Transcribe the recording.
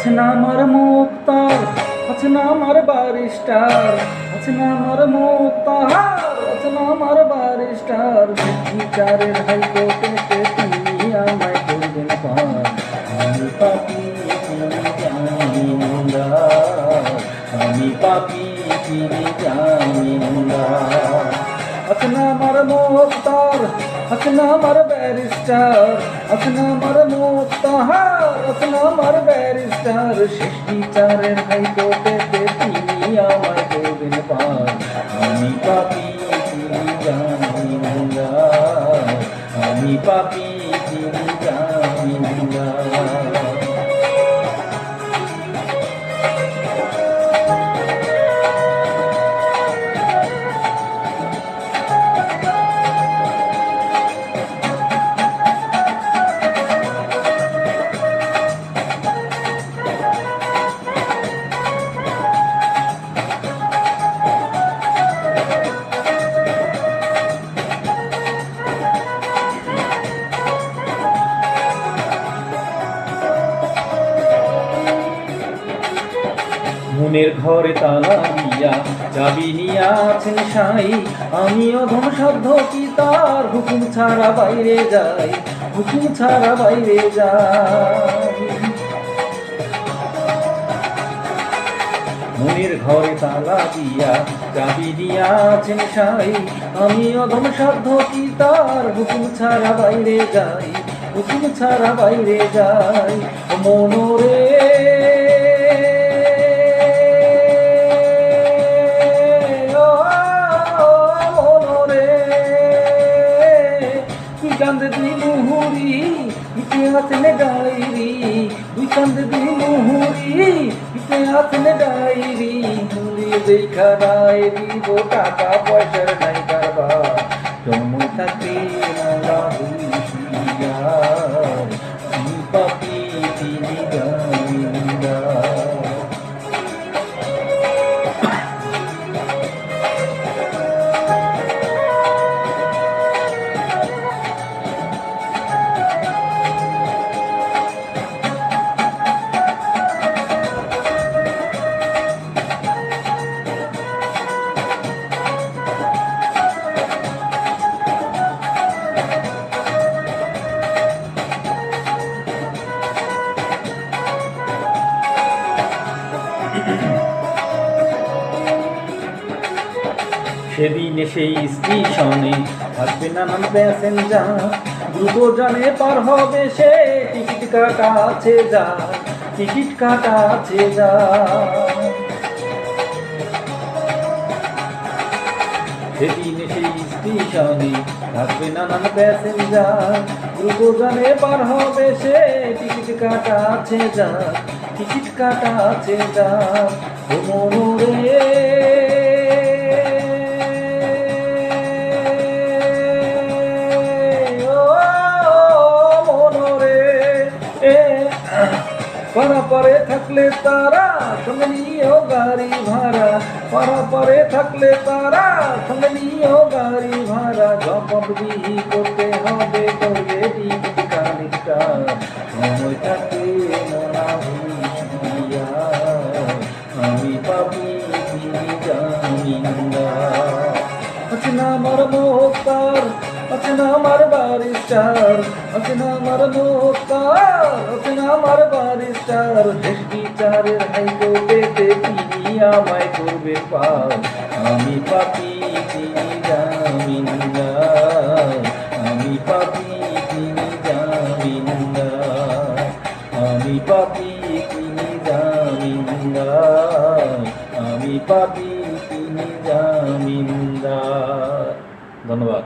আছে না আমার মুক্তার, আছে না আমার বারিস্টার, আছে না আমার মুক্তার, আছে না আমার বারিস্টার। বিচারের হাইকোর্টে তিনি আমায় করবেন পার আমি পাপি জামিনদার আমি পাপি তিনি জামিনদার আছে না আমার মুক্তার আছে না আমার ব্যারিস্টার আছে না আমার মুক্তার আছে না আমার ব্যারিস্টার। শেষ বিচারের হাইকোর্টে তিনি আমায় করবেন পার। আমি পাপি, তিনি জামিনদার আমি পাপি, তিনি জামিনদার মনের ঘরে তালা দিয়া চাবি নিয়া আছেন সাই। আমি অধম সাধ্য কি তার হুকুম ছাড়া বাইরে যাই, হুকুম ছাড়া বাইরে যাই। মনের ঘরে তালা দিয়া চাবি দিয়া আছেন সাই। আমি অধম সাধ্য কি তার হুকুম ছাড়া বাইরে যাই, হুকুম ছাড়া বাইরে যাই। মনোরে কান্দে দি মুহুরি ইতিহাস নে ডাইরি। তুই কান্দে দি মুহুরি ইতিহাস নে ডাইরি। মুড়ি দেখা ডাইরি গো টাকা পয়সার নাই কারবার। সময় থাকতে সেদিনে সেই স্টেশনে থাকবে নানান প্যাসেঞ্জার। দ্রুত জানে পার হবে সে, টিকিট কাটা আছে যা, টিকিট কাটা আছে যা। সেদিনে সেই স্টেশনে থাকবে নানান প্যাসেঞ্জার। দ্রুত জানে পার হবে সে, টিকিট কাটা আছে যা, টিকিট কাটা আছে যা, ও মনোরে। পারা থাকলে তারা, সঙ্গে নিয়েও গাড়ি ভাড়া। পারা থাকলে তারা, সঙ্গে নিয়েও গাড়ি ভাড়া। জবাব বিহি করতে হবে করবে আমি পাবি তিনি না। আমার মোহতার আছে না আমার বারিস্টার আছে না আমার মোহতার আছে না আমার বারিস্টার। দেশ বিচারের হাইকোর্টে তিনি আমায় করবে পার। আমি পাপি, তিনি জামিনদার। আমি পাপি, তিনি জামিনদার। আমি পাপি, তিনি জামিনদার। আমি পাপি, তিনি জামিনদার। ধন্যবাদ।